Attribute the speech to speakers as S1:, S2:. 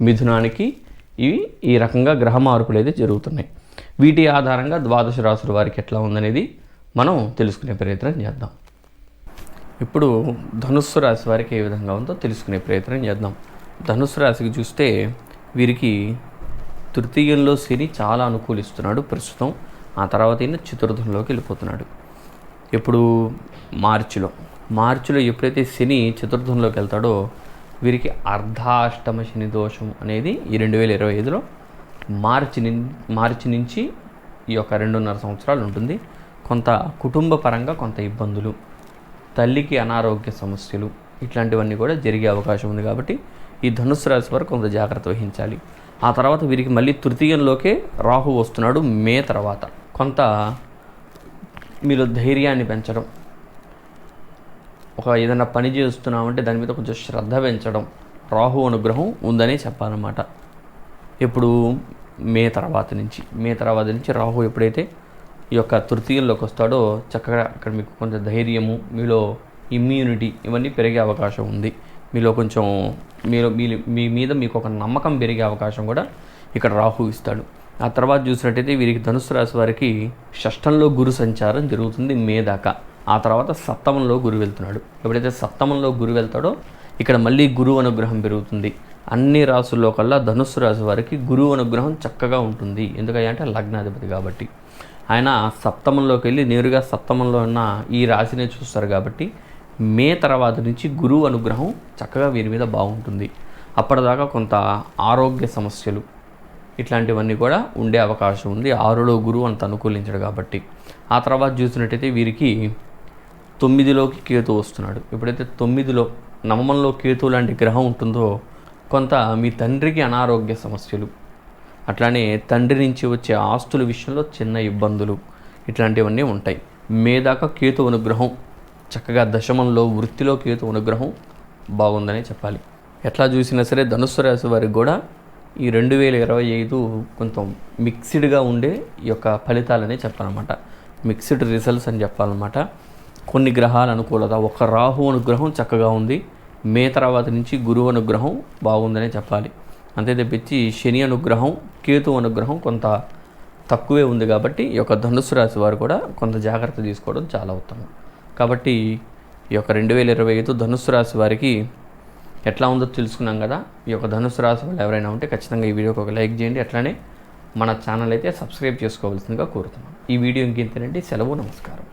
S1: మిథునానికి ఇవి ఈ రకంగా గ్రహ మార్పులు అయితే జరుగుతున్నాయి. వీటి ఆధారంగా ద్వాదశ రాశుల వారికి ఎట్లా ఉందనేది మనం తెలుసుకునే ప్రయత్నం చేద్దాం. ఇప్పుడు ధనుస్సు రాశి వారికి ఏ విధంగా ఉందో తెలుసుకునే ప్రయత్నం చేద్దాం. ధనుస్సు రాశికి చూస్తే వీరికి తృతీయంలో శని చాలా అనుకూలిస్తున్నాడు ప్రస్తుతం. ఆ తర్వాత ఈయన చతుర్థంలోకి వెళ్ళిపోతున్నాడు. ఇప్పుడు మార్చిలో మార్చిలో ఎప్పుడైతే శని చతుర్థంలోకి వెళ్తాడో వీరికి అర్ధాష్టమ శని దోషం అనేది ఈ రెండు వేల ఇరవై ఐదులో మార్చి మార్చి నుంచి ఈ యొక్క రెండున్నర సంవత్సరాలు ఉంటుంది. కొంత కుటుంబ పరంగా కొంత ఇబ్బందులు తల్లికి అనారోగ్య సమస్యలు ఇట్లాంటివన్నీ కూడా జరిగే అవకాశం ఉంది కాబట్టి ఈ ధనుసు రాశి వారు కొంత జాగ్రత్త వహించాలి. ఆ తర్వాత వీరికి మళ్ళీ తృతీయంలోకే రాహు వస్తున్నాడు. మే తర్వాత కొంత మీలో ధైర్యాన్ని పెంచడం ఒక ఏదైనా పని చేస్తున్నామంటే దాని మీద కొంచెం శ్రద్ధ పెంచడం రాహు అనుగ్రహం ఉందనే చెప్పాలన్నమాట. ఎప్పుడు మే తర్వాత నుంచి మే తర్వాత నుంచి రాహు ఎప్పుడైతే ఈ యొక్క తృతీయంలోకి వస్తాడో చక్కగా అక్కడ మీకు కొంచెం ధైర్యము మీలో ఇమ్యూనిటీ ఇవన్నీ పెరిగే అవకాశం ఉంది. మీలో కొంచెం మీరు మీ మీ మీద మీకు ఒక నమ్మకం పెరిగే అవకాశం కూడా ఇక్కడ రాహు ఇస్తాడు. ఆ తర్వాత చూసినట్టయితే వీరికి ధనుసు రాశి వారికి షష్టంలో గురు సంచారం జరుగుతుంది మే దాకా. ఆ తర్వాత సప్తమంలో గురు వెళ్తున్నాడు. ఎప్పుడైతే సప్తమంలో గురు వెళ్తాడో ఇక్కడ మళ్ళీ గురువు అనుగ్రహం పెరుగుతుంది. అన్ని రాసుల్లో కల్లా ధనుస్సు రాశి వారికి గురువు అనుగ్రహం చక్కగా ఉంటుంది. ఎందుకంటే లగ్నాధిపతి కాబట్టి. ఆయన సప్తమంలోకి వెళ్ళి నేరుగా సప్తమంలో ఉన్న ఈ రాశినే చూస్తారు కాబట్టి మే తర్వాత నుంచి గురువు అనుగ్రహం చక్కగా వీరి మీద బాగుంటుంది. అప్పటిదాకా కొంత ఆరోగ్య సమస్యలు ఇట్లాంటివన్నీ కూడా ఉండే అవకాశం ఉంది. ఆరులో గురువు అంత అనుకూలించడు కాబట్టి. ఆ తర్వాత చూసినట్టయితే వీరికి తొమ్మిదిలోకి కేతు వస్తున్నాడు. ఎప్పుడైతే తొమ్మిదిలో నవమంలో కేతు లాంటి గ్రహం ఉంటుందో కొంత మీ తండ్రికి అనారోగ్య సమస్యలు. అట్లానే తండ్రి నుంచి వచ్చే ఆస్తుల విషయంలో చిన్న ఇబ్బందులు. ఇట్లాంటివన్నీ ఉంటాయి. మే దాకా కేతు అనుగ్రహం చక్కగా దశమంలో వృత్తిలో కేతు అనుగ్రహం బాగుందనే చెప్పాలి. ఎట్లా చూసినా సరే ధనుస్సు రాశి వారికి కూడా ఈ రెండు వేల ఇరవై ఐదు కొంచెం మిక్స్డ్గా ఉండే ఈ యొక్క ఫలితాలనే చెప్పాలన్నమాట. మిక్స్డ్ రిజల్ట్స్ అని చెప్పాలన్నమాట. కొన్ని గ్రహాల అనుకూలత. ఒక రాహు అనుగ్రహం చక్కగా ఉంది. మే తర్వాత నుంచి గురువు అనుగ్రహం బాగుందనే చెప్పాలి. అంతే తెప్పించి శని అనుగ్రహం కేతు అనుగ్రహం కొంత తక్కువే ఉంది కాబట్టి ఈ యొక్క ధనుసు రాశి వారు కూడా కొంత జాగ్రత్త తీసుకోవడం చాలా ఉత్తమం. కాబట్టి ఈ యొక్క రెండు వేల ఇరవై ఐదు ధనుసు రాశి వారికి ఎట్లా ఉందో తెలుసుకున్నాం కదా. ఈ యొక్క ధనుసు రాశి వాళ్ళు ఎవరైనా ఉంటే ఖచ్చితంగా ఈ వీడియోకి ఒక లైక్ చేయండి. అట్లానే మన ఛానల్ అయితే సబ్స్క్రైబ్ చేసుకోవాల్సిందిగా కోరుతున్నాం. ఈ వీడియో ఇంకేంతేనండి సెలవు నమస్కారం.